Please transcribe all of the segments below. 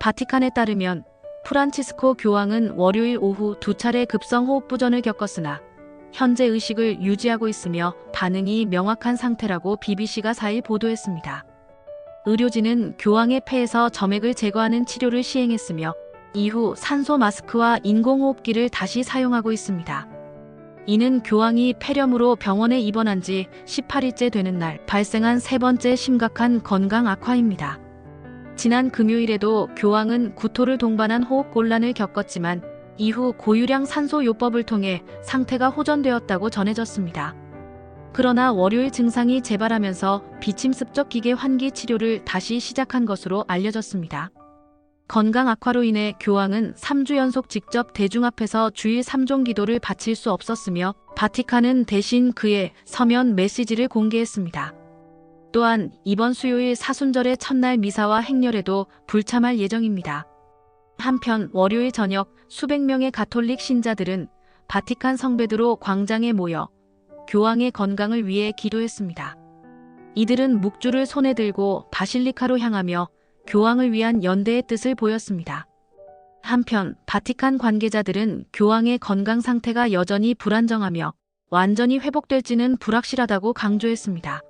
바티칸에 따르면 프란치스코 교황은 월요일 오후 두 차례 급성 호흡 부전을 겪었으나 현재 의식을 유지하고 있으며 반응이 명확한 상태라고 BBC가 4일 보도했습니다. 의료진은 교황의 폐에서 점액을 제거하는 치료를 시행했으며 이후 산소 마스크와 인공호흡기를 다시 사용하고 있습니다. 이는 교황이 폐렴으로 병원에 입원한 지 18일째 되는 날 발생한 세 번째 심각한 건강 악화입니다. 지난 금요일에도 교황은 구토를 동반한 호흡 곤란을 겪었지만 이후 고유량 산소 요법을 통해 상태가 호전되었다고 전해졌습니다. 그러나 월요일 증상이 재발하면서 비침습적 기계 환기 치료를 다시 시작한 것으로 알려졌습니다. 건강 악화로 인해 교황은 3주 연속 직접 대중 앞에서 주일 3종 기도를 바칠 수 없었으며 바티칸은 대신 그의 서면 메시지를 공개했습니다. 또한 이번 수요일 사순절의 첫날 미사와 행렬에도 불참할 예정입니다. 한편 월요일 저녁 수백 명의 가톨릭 신자들은 바티칸 성베드로 광장에 모여 교황의 건강을 위해 기도했습니다. 이들은 묵주를 손에 들고 바실리카로 향하며 교황을 위한 연대의 뜻을 보였습니다. 한편 바티칸 관계자들은 교황의 건강 상태가 여전히 불안정하며 완전히 회복될지는 불확실하다고 강조했습니다.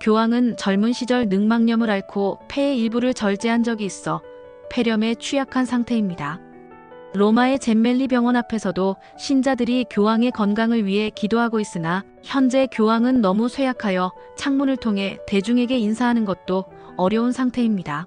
교황은 젊은 시절 늑막염을 앓고 폐의 일부를 절제한 적이 있어 폐렴에 취약한 상태입니다. 로마의 잼멜리 병원 앞에서도 신자들이 교황의 건강을 위해 기도하고 있으나 현재 교황은 너무 쇠약하여 창문을 통해 대중에게 인사하는 것도 어려운 상태입니다.